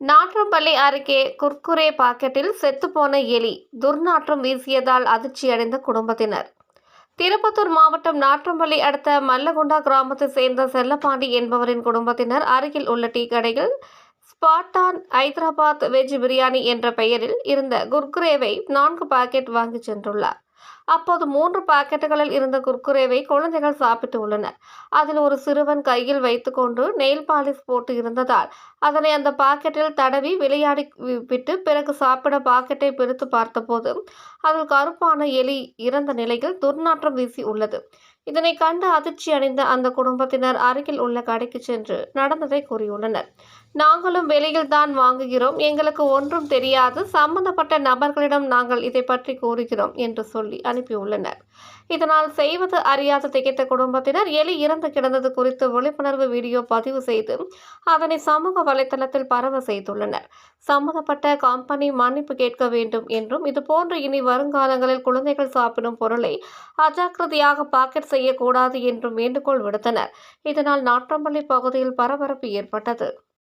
நாற்றம்பள்ளி அருகே குர்குரே பாக்கெட்டில் செத்துப்போன எலி துர்நாற்றம் வீசியதால் அதிர்ச்சியடைந்த குடும்பத்தினர். திருப்பத்தூர் மாவட்டம் நாற்றம்பள்ளி அடுத்த மல்லகுண்டா கிராமத்தைச் சேர்ந்த செல்லப்பாண்டி என்பவரின் குடும்பத்தினர் அருகில் உள்ள டீ கடையில் ஸ்பாட்டான் ஐதராபாத் வெஜ் பிரியாணி என்ற பெயரில் இருந்த குர்குரேவை நான்கு பாக்கெட் வாங்கிச் சென்றுள்ளார். அப்போது மூன்று பாக்கெட்டுகளில் இருந்த குர்குரேவை குழந்தைகள் சாப்பிட்டு உள்ளனர். அதில் ஒரு சிறுவன் கையில் வைத்துக்கொண்டு நெயில் பாலிஷ் போட்டு இருந்ததால் அதனை அந்த பாக்கெட்டில் தடவி விளையாடி விட்டு பிறகு சாப்பிட பாக்கெட்டை பிரித்து பார்த்தபோது அதில் கருப்பான எலி இறந்த நிலையில் துர்நாற்றம் வீசி உள்ளது. இதனை கண்டு அதிர்ச்சி அடைந்த அந்த குடும்பத்தினர் அருகில் உள்ள கடைக்கு சென்று நடந்ததை கூறியுள்ளனர். நாங்களும் வெளியில் தான் வாங்குகிறோம். எங்களுக்கு ஒன்றும் தெரியாது. சம்பந்தப்பட்ட நபர்களிடம் நாங்கள் இதை பற்றி கூறுகிறோம் என்று சொல்லி அனுப்பியுள்ளனர். இதனால் செய்வது அறியாத திகைத்த குடும்பத்தினர் எலி இறந்து கிடந்தது குறித்து விழிப்புணர்வு வீடியோ பதிவு செய்து அதனை சமூக வலைதளத்தில் பரவ செய்துள்ளனர். சம்பந்தப்பட்ட கம்பெனி மன்னிப்பு கேட்க வேண்டும் என்றும் இதுபோன்று இனி வருங்காலங்களில் குழந்தைகள் சாப்பிடும் பொருளை அஜாக்கிரதையாக பாக்கெட் செய்யக்கூடாது என்றும் வேண்டுகோள் விடுத்தனர். இதனால் நாற்றம்பள்ளி பகுதியில் பரபரப்பு ஏற்பட்டது.